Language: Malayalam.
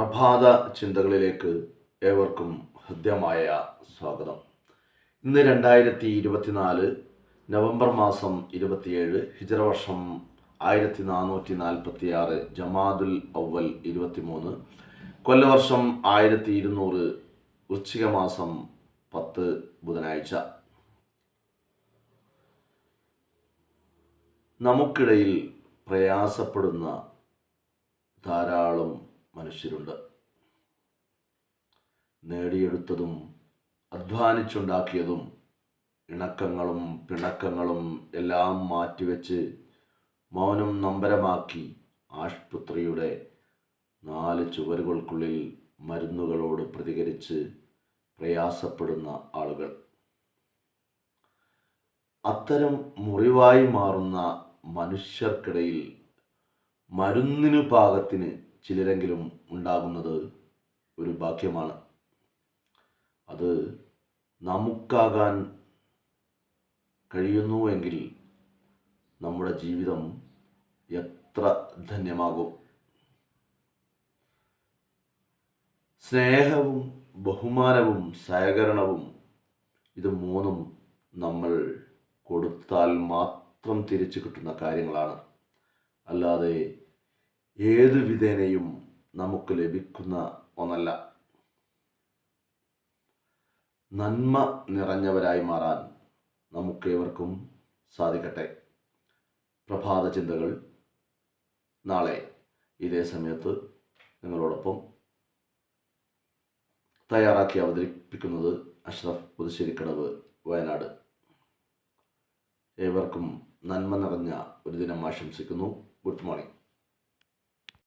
പ്രഭാത ചിന്തകളിലേക്ക് ഏവർക്കും ഹൃദ്യമായ സ്വാഗതം. ഇന്ന് രണ്ടായിരത്തി ഇരുപത്തിനാല് നവംബർ മാസം ഇരുപത്തിയേഴ് ഹിജറവർഷം ആയിരത്തി നാനൂറ്റി നാൽപ്പത്തി ആറ് ജമാദുൽ അവൽ ഇരുപത്തിമൂന്ന് കൊല്ലവർഷം ആയിരത്തി ഇരുന്നൂറ് വൃശ്ചിക മാസം പത്ത് ബുധനാഴ്ച. നമുക്കിടയിൽ പ്രയാസപ്പെടുന്ന ധാരാളം മനുഷ്യരുണ്ട് നേടിയെടുത്തതും അധ്വാനിച്ചുണ്ടാക്കിയതും ഇണക്കങ്ങളും പിണക്കങ്ങളും എല്ലാം മാറ്റിവെച്ച് മൗനം നമ്പരമാക്കി ആശുപത്രിയുടെ നാല് ചുവരുകൾക്കുള്ളിൽ മരുന്നുകളോട് പ്രതികരിച്ച് പ്രയാസപ്പെടുന്ന ആളുകൾ. അത്തരം മുറിവായി മാറുന്ന മനുഷ്യർക്കിടയിൽ മരുന്നിനു പാകത്തിന് ചിലരെങ്കിലും ഉണ്ടാകുന്നത് ഒരു ഭാഗ്യമാണ്. അത് നമുക്കാകാൻ കഴിയുന്നുവെങ്കിൽ നമ്മുടെ ജീവിതം എത്ര ധന്യമാകും. സ്നേഹവും ബഹുമാനവും സഹകരണവും ഇത് മൂന്നും നമ്മൾ കൊടുത്താൽ മാത്രം തിരിച്ചു കിട്ടുന്ന കാര്യങ്ങളാണ്. അല്ലാതെ ഏത് വിധേനയും നമുക്ക് ലഭിക്കുന്ന ഒന്നല്ല. നന്മ നിറഞ്ഞവരായി മാറാൻ നമുക്കേവർക്കും സാധിക്കട്ടെ. പ്രഭാത ചിന്തകൾ നാളെ ഇതേ സമയത്ത് നിങ്ങളോടൊപ്പം തയ്യാറാക്കി അവതരിപ്പിക്കുന്നത് അഷ്റഫ് പുതുശ്ശേരിക്കടവ് വയനാട്. ഏവർക്കും നന്മ നിറഞ്ഞ ഒരു ദിനം ആശംസിക്കുന്നു. Good morning.